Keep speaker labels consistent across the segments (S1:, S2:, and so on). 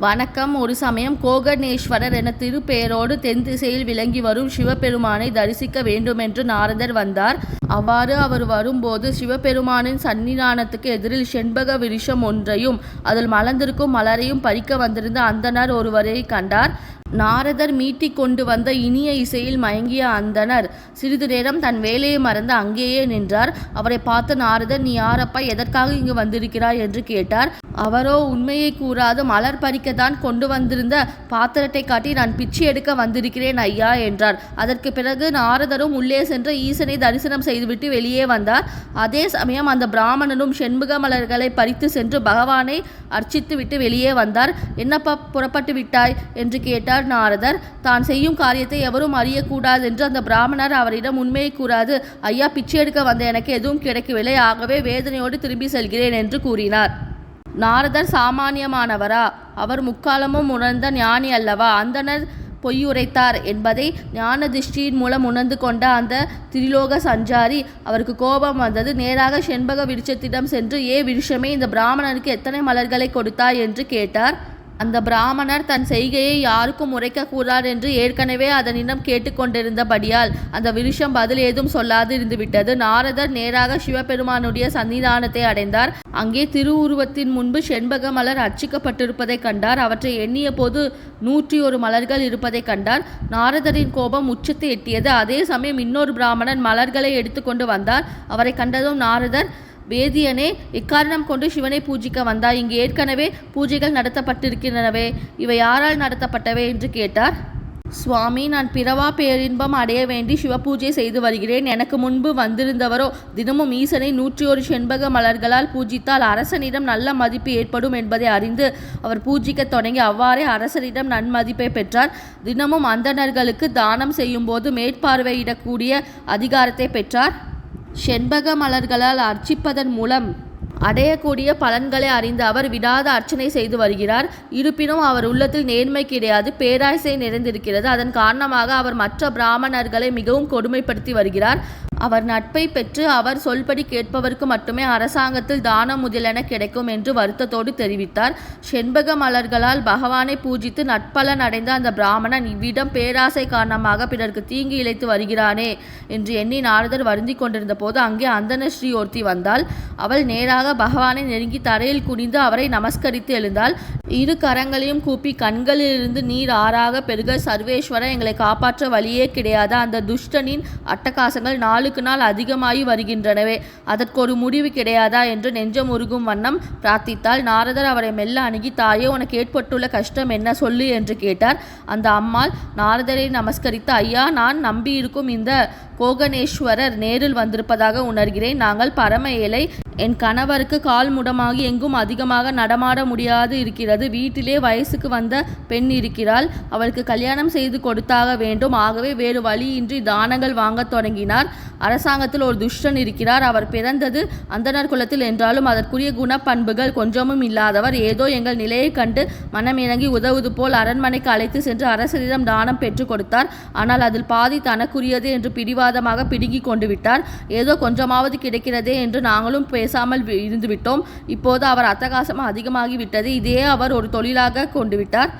S1: வணக்கம். ஒரு சமயம் கோகர்ணேஸ்வரர் என திருப்பெயரோடு தென் திசையில் விளங்கி வரும் சிவபெருமானை தரிசிக்க வேண்டுமென்று நாரதர் வந்தார். அவ்வாறு அவர் வரும்போது சிவபெருமானின் சன்னிதானத்துக்கு எதிரில் செண்பக விருஷம் ஒன்றையும் அதில் மலர்ந்திருக்கும் மலரையும் பறிக்க வந்திருந்த அந்தணர் ஒருவரை கண்டார். நாரதர் மீட்டி கொண்டு வந்த இனிய இசையில் மயங்கிய அந்தணர் சிறிது நேரம் தன் வேலையை மறந்து அங்கேயே நின்றார். அவரை பார்த்த நாரதர் நீ யாரப்பா? எதற்காக இங்கு வந்திருக்கிறாய்? என்று கேட்டார். அவரோ உண்மையை கூறாது மலர் பறிக்கத்தான் கொண்டு வந்திருந்த பாத்திரத்தை காட்டி நான் பிச்சை எடுக்க வந்திருக்கிறேன் ஐயா என்றார். அதற்கு பிறகு நாரதரும் உள்ளே சென்று ஈசனை தரிசனம் செய்துவிட்டு வெளியே வந்தார். அதே சமயம் அந்த பிராமணனும் செண்பக மலர்களை பறித்து சென்று பகவானை அர்ச்சித்து விட்டு வெளியே வந்தார். என்னப்பா புறப்பட்டு விட்டாய்? என்று கேட்டார் நாரதர். தான் செய்யும் காரியத்தை எவரும் அறியக்கூடாது என்று அந்த பிராமணர் அவரிடம் உண்மையை கூறாது. ஐயா பிச்சை எடுக்க வந்த எனக்கு எதுவும் கிடைக்கவில்லை. ஆகவே வேதனையோடு திரும்பி செல்கிறேன் என்று கூறினார். நாரதர் சாமானியமானவரா? அவர் முக்காலமும் உணர்ந்த ஞானி அல்லவா? அந்தணர் பொய்யுரைத்தார் என்பதை ஞான திருஷ்டியின் மூலம் உணர்ந்து கொண்ட அந்த திரிலோக சஞ்சாரி அவருக்கு கோபம் வந்தது. நேராக செண்பக விருட்சத்திடம் சென்று ஏ விருஷமே இந்த பிராமணனுக்கு எத்தனை மலர்களை கொடுத்தாய்? என்று கேட்டார். அந்த பிராமணர் தன் செய்கையை யாருக்கும் உரைக்கக்கூடாது என்று ஏற்கனவே அதனிடம் கேட்டுக்கொண்டிருந்தபடியால் அந்த விருஷம் பதில் ஏதும் சொல்லாது இருந்துவிட்டது. நாரதர் நேராக சிவபெருமானுடைய சன்னிதானத்தை அடைந்தார். அங்கே திருவுருவத்தின் முன்பு செண்பக மலர் அச்சிக்கப்பட்டிருப்பதைக் கண்டார். அவற்றை எண்ணிய போது நூற்றி ஒரு மலர்கள் இருப்பதைக் கண்டார். நாரதரின் கோபம் உச்சத்தை எட்டியது. அதே சமயம் இன்னொரு பிராமணன் மலர்களை எடுத்துக்கொண்டு வந்தார். அவரை கண்டதும் நாரதர் வேதியனே எக்காரணம் கொண்டு சிவனை பூஜிக்க வந்தாய்? இங்கு ஏற்கனவே பூஜைகள் நடத்தப்பட்டிருக்கின்றனவே இவை யாரால் நடத்தப்பட்டவை என்று கேட்டார். சுவாமி நான் பிறவா பேரின்பம் அடைய வேண்டி சிவபூஜை செய்து வருகிறேன். எனக்கு முன்பு வந்திருந்தவரோ தினமும் ஈசனை நூற்றி ஒரு செண்பக மலர்களால் பூஜித்தால் அரசனிடம் நல்ல மதிப்பு ஏற்படும் என்பதை அறிந்து அவர் பூஜிக்கத் தொடங்கி அவ்வாறே அரசனிடம் நன்மதிப்பை பெற்றார். தினமும் அந்தணர்களுக்கு தானம் செய்யும்போது மேற்பார்வையிடக்கூடிய அதிகாரத்தை பெற்றார். செண்பக மலர்களால் அர்ச்சிப்பதன் மூலம் அடையக்கூடிய பலன்களை அறிந்த அவர் விடாத அர்ச்சனை செய்து வருகிறார். இருப்பினும் அவர் உள்ளத்தில் நேர்மை கிடையாது பேராசை நிறைந்திருக்கிறது. அதன் காரணமாக அவர் மற்ற பிராமணர்களை மிகவும் கொடுமைப்படுத்தி வருகிறார். அவர் நட்பை பெற்று அவர் சொல்படி கேட்பவருக்கு மட்டுமே அரசாங்கத்தில் தானம் முதலென கிடைக்கும் என்று வருத்தத்தோடு தெரிவித்தார். செண்பக மலர்களால் பகவானை பூஜித்து நட்பலன் அடைந்த அந்த பிராமணன் இவ்விடம் பேராசை காரணமாக பிறருக்கு தீங்கு இழைத்து வருகிறானே என்று எண்ணி நாரதர் வருந்தி கொண்டிருந்த போது அங்கே அந்தன ஸ்ரீ ஒருத்தி வந்தாள். அவள் நேராக பகவானை நெருங்கி தரையில் குனிந்து அவரை நமஸ்கரித்து எழுந்தாள். இரு கரங்களையும் கூப்பி கண்களிலிருந்து நீர் ஆறாக பெருக சர்வேஸ்வர எங்களை காப்பாற்ற வழியே கிடையாத? அந்த துஷ்டனின் அட்டகாசங்கள் நாலு நாளுக்கு நாள் அதிகமாகி வருகின்றனவே. அதற்கு ஒரு முடிவு கிடையாதா என்று நெஞ்சம் உருகும் வண்ணம் பிரார்த்தித்தால் நாரதர் அவரை மெல்ல அணுகி தாயே உனக்கு ஏற்பட்டுள்ள கஷ்டம் என்ன? சொல்லு என்று கேட்டார். அந்த அம்மாள் நாரதரை நமஸ்கரித்து ஐயா நான் நம்பியிருக்கும் இந்த கோகனேஸ்வரர் நேரில் வந்திருப்பதாக உணர்கிறேன். நாங்கள் பரம ஏழை. என் கணவருக்கு கால் முடமாகி எங்கும் அதிகமாக நடமாட முடியாது இருக்கிறது. வீட்டிலே வயசுக்கு வந்த பெண் இருக்கிறாள். அவளுக்கு கல்யாணம் செய்து கொடுத்தாக வேண்டும். ஆகவே வேறு வழியின்றி தானங்கள் வாங்கத் தொடங்கினார். அரசாங்கத்தில் ஒரு துஷ்டன் இருக்கிறார். அவர் பிறந்தது அந்தனர் குலத்தில் என்றாலும் அதற்குரிய குணப்பண்புகள் கொஞ்சமும் இல்லாதவர். ஏதோ எங்கள் நிலையை கண்டு மனம் இணங்கி உதவுவது போல் அரண்மனைக்கு அழைத்து சென்று அரசரிடம் தானம் பெற்றுக் கொடுத்தார். ஆனால் அதில் பாதி தனக்குரியது என்று பிடிவாதமாக பிடுங்கி கொண்டு விட்டார். ஏதோ கொஞ்சமாவது கிடைக்கிறதே என்று நாங்களும் பேசாமல் இருந்துவிட்டோம். இப்போது அவர் அட்டகாசம் அதிகமாகிவிட்டது. இதே அவர் ஒரு தொழிலாக கொண்டு விட்டார்.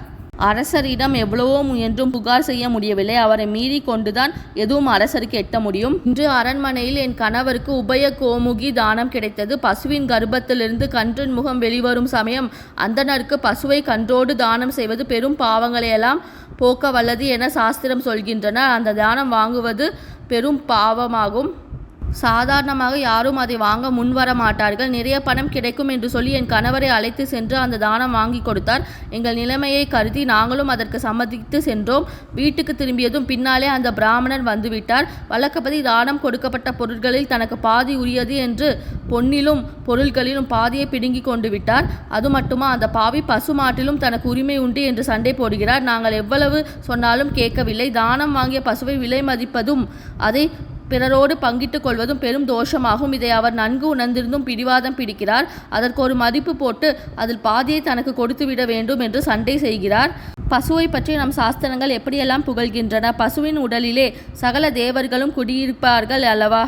S1: அரசரிடம் எவ்வளவோ முயன்றும் புகார் செய்ய முடியவில்லை. அவரை மீறி கொண்டுதான் எதுவும் அரசருக்கு எட்ட முடியும். இன்று அரண்மனையில் என் கணவருக்கு உபய கோமுகி தானம் கிடைத்தது. பசுவின் கர்ப்பத்திலிருந்து கன்றின் முகம் வெளிவரும் சமயம் அந்தனருக்கு பசுவை கன்றோடு தானம் செய்வது பெரும் பாவங்களையெல்லாம் போக்க வல்லது என சாஸ்திரம் சொல்கின்றனர் அந்த தானம் வாங்குவது பெரும் பாவமாகும். சாதாரணமாக யாரும் அதை வாங்க முன்வர மாட்டார்கள். நிறைய பணம் கிடைக்கும் என்று சொல்லி என் கணவரை அழைத்து சென்று அந்த தானம் வாங்கி கொடுத்தார். எங்கள் நிலைமையை கருதி நாங்களும் அதற்கு சம்மதித்து சென்றோம். வீட்டுக்கு திரும்பியதும் பின்னாலே அந்த பிராமணன் வந்துவிட்டார். வழக்கப்படி தானம் கொடுக்கப்பட்ட பொருட்களில் தனக்கு பாதி உரியது என்று பொன்னிலும் பொருட்களிலும் பாதியை பிடுங்கி கொண்டு விட்டார். அது மட்டுமா அந்த பாவி பசுமாட்டிலும் தனக்கு உரிமை உண்டு என்று சண்டை போடுகிறார். நாங்கள் எவ்வளவு சொன்னாலும் கேட்கவில்லை. தானம் வாங்கிய பசுவை விலை மதிப்பதும் அதை பிறரோடு பங்கிட்டுக் கொள்வதும் பெரும் தோஷமாகும். இதை அவர் நன்கு உணர்ந்திருந்தும் பிடிவாதம் பிடிக்கிறார். அதற்கு ஒரு மதிப்பு போட்டு அதில் பாதியை தனக்கு கொடுத்துவிட வேண்டும் என்று சண்டை செய்கிறார். பசுவை பற்றி நம் சாஸ்திரங்கள் எப்படியெல்லாம் புகழ்கின்றன? பசுவின் உடலிலே சகல தேவர்களும் குடியிருப்பார்கள் அல்லவா?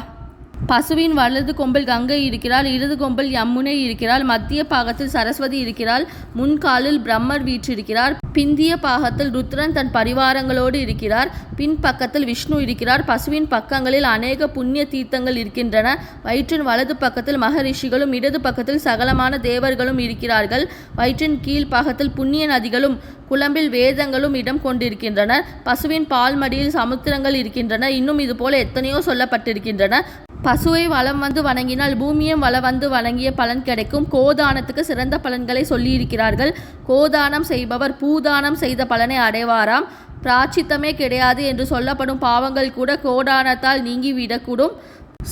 S1: பசுவின் வலது கொம்பில் கங்கை இருக்கிறாள் இடது கொம்பில் யமுனை இருக்கிறாள் மத்திய பாகத்தில் சரஸ்வதி இருக்கிறாள் முன்காலில் பிரம்மர் வீற்றிருக்கிறார் பிந்திய பாகத்தில் ருத்ரன் தன் பரிவாரங்களோடு இருக்கிறார் பின் பக்கத்தில் விஷ்ணு இருக்கிறார் பசுவின் பக்கங்களில் அநேக புண்ணிய தீர்த்தங்கள் இருக்கின்றன வயிற்றின் வலது பக்கத்தில் மகரிஷிகளும் இடது பக்கத்தில் சகலமான தேவர்களும் இருக்கிறார்கள் வயிற்றின் கீழ் பாகத்தில் புண்ணிய நதிகளும் குழம்பில் வேதங்களும் இடம் கொண்டிருக்கின்றன பசுவின் பால் மடியில் சமுத்திரங்கள் இருக்கின்றன இன்னும் இதுபோல எத்தனையோ சொல்லப்பட்டிருக்கின்றன. பசுவை வளம் வந்து வணங்கினால் பூமியும் வளம் வந்து வணங்கிய பலன் கிடைக்கும். கோதானத்துக்கு சிறந்த பலன்களை சொல்லியிருக்கிறார்கள். கோதானம் செய்பவர் பூதானம் செய்த பலனை அடைவாராம். பிராச்சித்தமே கிடையாது என்று சொல்லப்படும் பாவங்கள் கூட கோதானத்தால் நீங்கிவிடக்கூடும்.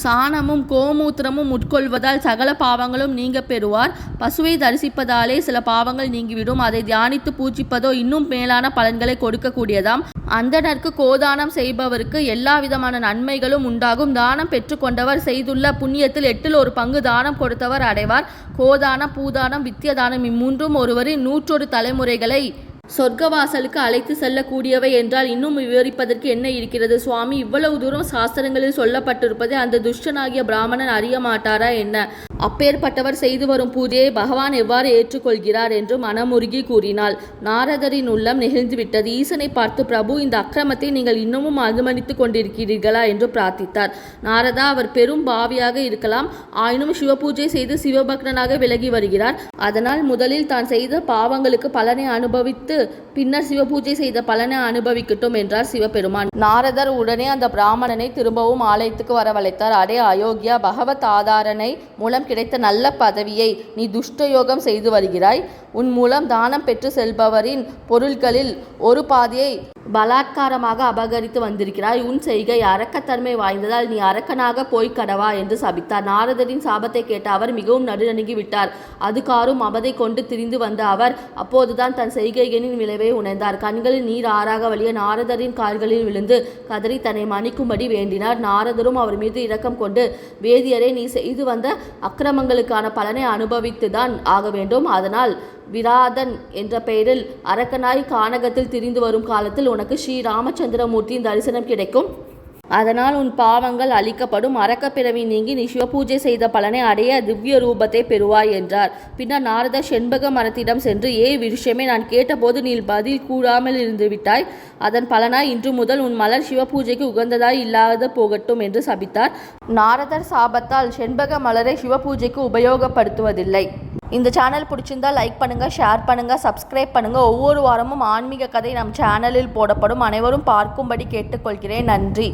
S1: சாணமும் கோமூத்திரமும் உட்கொள்வதால் சகல பாவங்களும் நீங்க பெறுவார். பசுவை தரிசிப்பதாலே சில பாவங்கள் நீங்கிவிடும். அதை தியானித்து பூஜிப்பதோ இன்னும் மேலான பலன்களை கொடுக்கக்கூடியதாம். அந்தனர்க்கு கோதானம் செய்பவருக்கு எல்லா விதமான நன்மைகளும் உண்டாகும். தானம் பெற்றுக்கொண்டவர் செய்துள்ள புண்ணியத்தில் எட்டில் ஒரு பங்கு தானம் கொடுத்தவர் அடைவார். கோதானம் பூதானம் வித்தியதானம் இம்மூன்றும் ஒருவரின் நூற்றொரு தலைமுறைகளை சொர்க்கவாசலுக்கு அழைத்து செல்லக்கூடியவை என்றால் இன்னும் விவரிப்பதற்கு என்ன இருக்கிறது? சுவாமி இவ்வளவு தூரம் சாஸ்திரங்களில் சொல்லப்பட்டிருப்பதை அந்த துஷ்டனாகிய பிராமணன் அறிய மாட்டாரா என்ன? அப்பேற்பட்டவர் செய்து வரும் பூஜையை பகவான் எவ்வாறு ஏற்றுக்கொள்கிறார் என்று மனமுருகி கூறினாள். நாரதரின் உள்ளம் நெகிழ்ந்துவிட்டது ஈசனை பார்த்து பிரபு இந்த அக்கிரமத்தை நீங்கள் இன்னமும் அனுமதித்துக் கொண்டிருக்கிறீர்களா? என்று பிரார்த்தித்தார். நாரதா அவர் பெரும் பாவியாக இருக்கலாம். ஆயினும் சிவபூஜை செய்து சிவபக்தனாக விலகி வருகிறார். அதனால் முதலில் தான் செய்த பாவங்களுக்கு பலனை அனுபவித்து பின்னர் சிவபூஜை செய்த பலனை அனுபவிக்கட்டும் என்றார் சிவபெருமான். நாரதர் உடனே அந்த பிராமணனை திரும்பவும் ஆலயத்துக்கு வரவழைத்தார். அடே அயோக்கியா பகவத் ஆதாரனை மூலம் கிடைத்த நல்ல பதவியை நீ துஷ்டயோகம் செய்து வருகிறாய். உன் மூலம் தானம் பெற்று செல்பவரின் பொருள்களில் ஒரு பாதியை பலாத்காரமாக அபகரித்து வந்திருக்கிறாய். உன் செய்கை அரக்கத்தன்மை வாய்ந்ததால் நீ அரக்கனாக போய் கடவா என்று சபித்தார். நாரதரின் சாபத்தை கேட்ட அவர் மிகவும் நடுநடுங்கி விட்டார். அதுகாரும் அபதை கொண்டு திரிந்து வந்த அவர் அப்போதுதான் தன் செய்கைகளின் விளைவை உணர்ந்தார். கண்களில் நீர் ஆறாக வழிய நாரதரின் கால்களில் விழுந்து கதறி தன்னை மன்னிக்கும்படி வேண்டினார். நாரதரும் அவர் மீது இரக்கம் கொண்டு வேதியரை நீ செய்து வந்த அக்கிரமங்களுக்கான பலனை அனுபவித்துதான் ஆக வேண்டும். அதனால் விராதன் என்ற பெயரில் அரக்கனாய் கானகத்தில் திரிந்து வரும் காலத்தில் உனக்கு ஸ்ரீ ராமச்சந்திரமூர்த்தியின் தரிசனம் கிடைக்கும். அதனால் உன் பாவங்கள் அழிக்கப்படும். அரக்கப்பிறவி நீங்கி நீ சிவபூஜை செய்த பலனை அடைய திவ்ய ரூபத்தை பெறுவாய் என்றார். பின்னர் நாரத செண்பக மரத்திடம் சென்று ஏ விஷயமே நான் கேட்டபோது நீ பதில் கூறாமல் இருந்து விட்டாய். அதன் பலனாய் இன்று முதல் உன் மலர் சிவபூஜைக்கு உகந்ததாய் இல்லாத போகட்டும் என்று சபித்தார். நாரதர் சாபத்தால் செண்பக மலரை சிவபூஜைக்கு உபயோகப்படுத்துவதில்லை. இந்த சேனல் பிடிச்சிருந்தா லைக் பண்ணுங்கள் ஷேர் பண்ணுங்கள் சப்ஸ்கிரைப் பண்ணுங்கள் ஒவ்வொரு வாரமும் ஆன்மீக கதை நம் சேனலில் போடப்படும். அனைவரும் பார்க்கும்படி கேட்டுக்கொள்கிறேன். நன்றி.